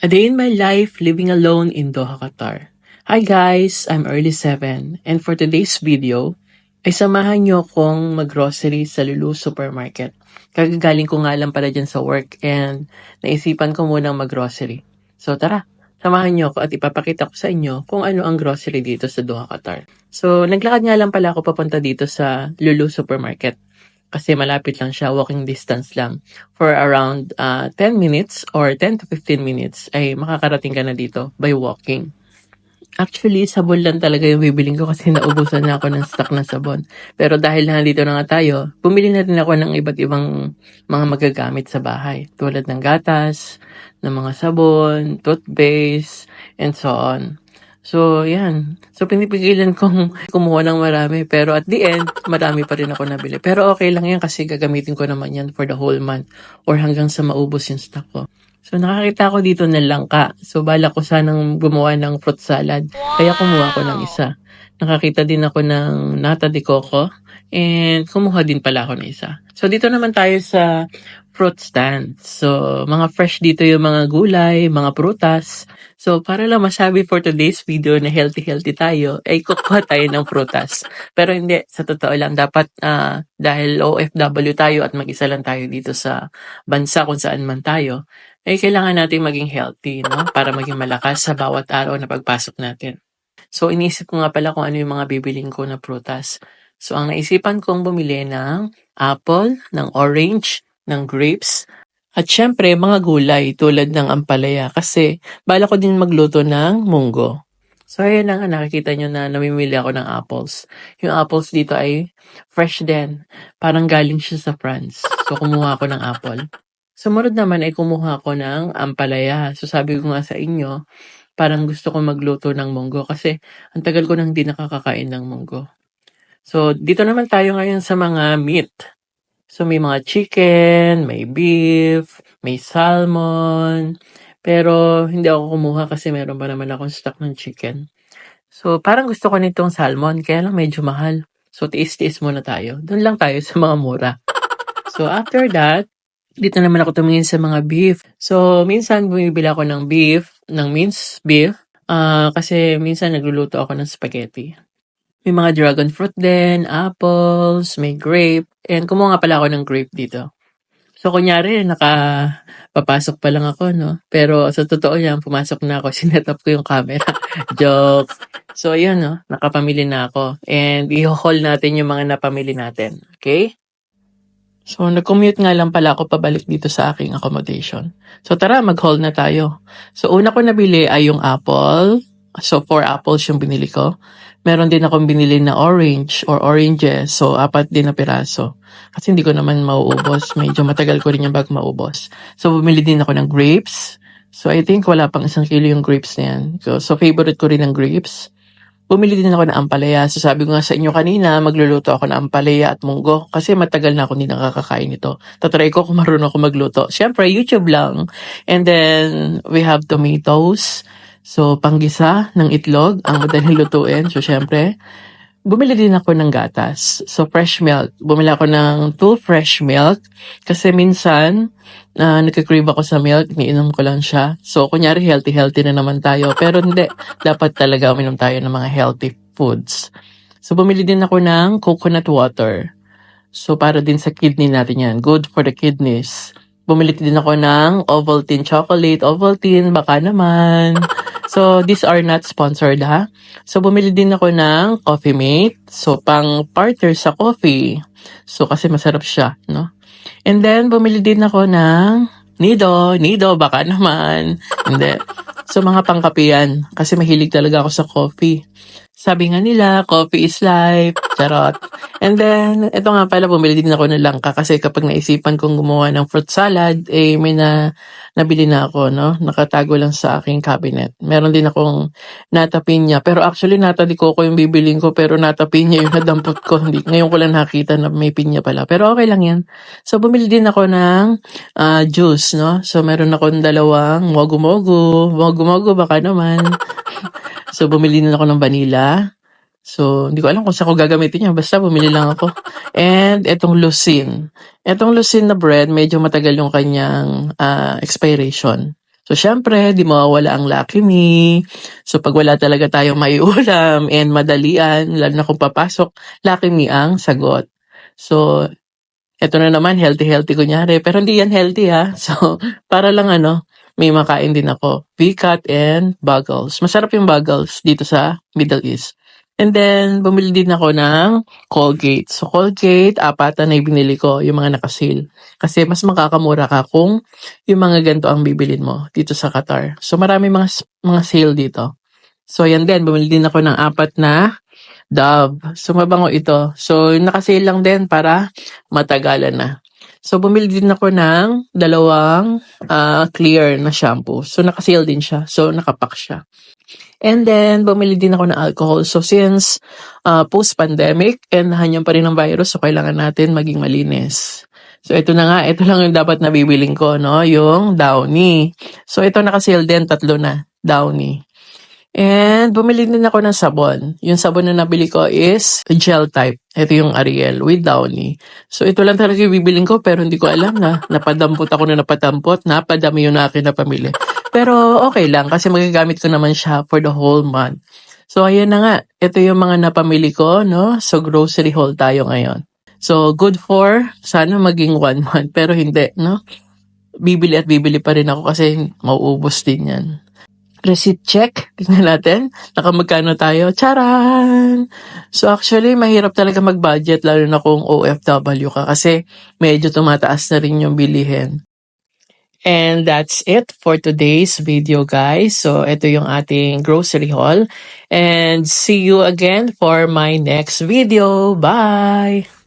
A day in my life living alone in Doha, Qatar. Hi guys, I'm Early7 and for today's video ay samahan niyo akong maggrocery sa Lulu Supermarket. Kagagaling ko nga lang pala dyan sa work and naisipan ko munang maggrocery. So tara, samahan niyo ako at ipapakita ko sa inyo kung ano ang grocery dito sa Doha, Qatar. So naglakad nga lang pala ako papunta dito sa Lulu Supermarket kasi malapit lang siya, walking distance lang. For around uh, 10 minutes or 10 to 15 minutes ay makakarating ka na dito by walking. Actually, sabon lang talaga yung bibiling ko kasi naubusan na ako ng stock ng sabon. Pero dahil nandito na nga tayo, bumili na rin ako ng iba't ibang mga magagamit sa bahay. Tulad ng gatas, ng mga sabon, toothpaste, and so on. So, yan. So, pinipigilan kong kumuha ng marami. Pero at the end, marami pa rin ako nabili. Pero okay lang yan kasi gagamitin ko naman yan for the whole month or hanggang sa maubos yung stock ko. So, nakakita ko dito ng langka. So, bala ko sanang gumawa ng fruit salad. Kaya kumuha ko ng isa. Nakakita din ako ng nata de coco. And kumuha din pala ako ng isa. So, dito naman tayo sa fruit stand. So, mga fresh dito yung mga gulay, mga prutas. So, para lang masabi for today's video na healthy-healthy tayo, ay kukuha tayo ng prutas. Pero hindi, sa totoo lang, dapat ah, dahil OFW tayo at mag-isa lang tayo dito sa bansa kung saan man tayo, ay kailangan natin maging healthy, no? Para maging malakas sa bawat araw na pagpasok natin. So, inisip ko nga pala kung ano yung mga bibiling ko na prutas. So, ang naisipan kong bumili ng apple, ng orange, ng grapes, at syempre, mga gulay tulad ng ampalaya kasi bala ko din magluto ng munggo. So, ayan na nga, nakikita nyo na namimili ako ng apples. Yung apples dito ay fresh din. Parang galing siya sa France. So, kumuha ako ng apple. Sumunod naman ay kumuha ako ng ampalaya. So, sabi ko nga sa inyo, parang gusto ko magluto ng munggo kasi ang tagal ko nang di nakakakain ng munggo. So, dito naman tayo ngayon sa mga meat. So, may mga chicken, may beef, may salmon. Pero, hindi ako kumuha kasi meron pa naman akong stock ng chicken. So, parang gusto ko nitong salmon, kaya lang medyo mahal. So, tiis-tiis muna tayo. Doon lang tayo sa mga mura. So, after that, dito naman ako tumingin sa mga beef. So, minsan bumibili ako ng beef, ng minced beef, ah, kasi minsan nagluluto ako ng spaghetti. May mga dragon fruit din, apples, may grape, and kumuha pala ako ng grape dito. So, kunyari, naka, papasok pa lang ako, no? Pero sa totoo yan, pumasok na ako, sinet up ko yung camera. Joke. So, yun, no? Nakapamili na ako. And i-haul natin yung mga napamili natin. Okay? So, nag-commute nga lang pala ako pabalik dito sa aking accommodation. So, tara, mag-haul na tayo. So, una ko nabili ay yung apple. So, four apples yung binili ko. Meron din akong binili na orange or oranges. So, apat din na piraso. Kasi hindi ko naman mauubos. Medyo matagal ko rin yung bag maubos. So, bumili din ako ng grapes. So, I think wala pang isang kilo yung grapes na yan. So, so favorite ko rin ng grapes. Bumili din ako ng ampalaya. So, sabi ko nga sa inyo kanina, magluluto ako ng ampalaya at munggo. Kasi matagal na ako hindi nakakakain ito. Tatry ko kung marunong ako magluto. Siyempre, YouTube lang. And then, we have tomatoes. So, panggisa ng itlog, ang madaling lutuin. So, syempre, bumili din ako ng gatas. So, fresh milk. Bumili ako ng two fresh milk. Kasi minsan, na nagka-crave ako sa milk, niinom ko lang siya. So, kunyari, healthy-healthy na naman tayo. Pero hindi, dapat talaga uminom tayo ng mga healthy foods. So, bumili din ako ng coconut water. So, para din sa kidney natin yan. Good for the kidneys. Bumili din ako ng Ovaltine chocolate. Ovaltine, baka naman. So, these are not sponsored ha. So, bumili din ako ng Coffee Mate. So, pang partner sa coffee. So, kasi masarap siya, no? And then, bumili din ako ng Nido. Nido, baka naman. Hindi. So, mga pangkape yan. Kasi mahilig talaga ako sa coffee. Sabi nga nila, coffee is life. Charot. And then, ito nga pala, bumili din ako ng langka kasi kapag naisipan kong gumawa ng fruit salad, eh, may na, nabili na ako, no? Nakatago lang sa aking cabinet. Meron din akong nata pinya. Pero actually, nata di coco yung bibiling ko, pero nata pinya yung nadampot ko. Hindi, ngayon ko lang nakita na may pinya pala. Pero okay lang yan. So, bumili din ako ng ah, juice, no? So, meron akong dalawang mogu-mogu. Mogu-mogu, baka naman. So, bumili din ako ng vanilla. So, hindi ko alam kung saan ko gagamitin yan. Basta bumili lang ako. And itong lucin. Itong lucin na bread, medyo matagal yung kanyang ah, expiration. So, syempre, di mawawala ang Lucky Me. So, pag wala talaga tayong maiulam and madalian, lalo na kung papasok, Lucky Me ang sagot. So, eto na naman, healthy-healthy kunyari. Pero hindi yan healthy ha. So, para lang ano, may makain din ako. VCAT and Buggles. Masarap yung Buggles dito sa Middle East. And then, bumili din ako ng Colgate. So, Colgate, apatan na yung binili ko, yung mga nakasale. Kasi mas makakamura ka kung yung mga ganito ang bibilin mo dito sa Qatar. So, marami mga, mga sale dito. So, yan din, bumili din ako ng apat na Dove. So, mabango ito. So, nakasale lang din para matagalan na. So, bumili din ako ng dalawang ah, clear na shampoo. So, nakasale din siya. So, nakapack siya. And then, bumili din ako ng alcohol. So, since uh, post-pandemic, and nahanyan pa rin ang virus, so kailangan natin maging malinis. So, ito na nga, ito lang yung dapat nabibiling ko, no? Yung Downy. So, ito nakasale din, tatlo na, Downy. And bumili din ako ng sabon. Yung sabon na nabili ko is gel type. Ito yung Ariel with Downy. So ito lang talaga yung bibiling ko pero hindi ko alam na napadampot ako na napadampot. Napadami yung akin na pamili. Pero okay lang kasi magagamit ko naman siya for the whole month. So ayan na nga. Ito yung mga napamili ko, no? So grocery haul tayo ngayon. So good for sana maging one month pero hindi, no? Bibili at bibili pa rin ako kasi mauubos din yan receipt check. Tingnan natin. Nakamagkano tayo. Charan! So actually, mahirap talaga mag-budget lalo na kung OFW ka kasi medyo tumataas na rin yung bilihin. And that's it for today's video guys. So ito yung ating grocery haul. And see you again for my next video. Bye!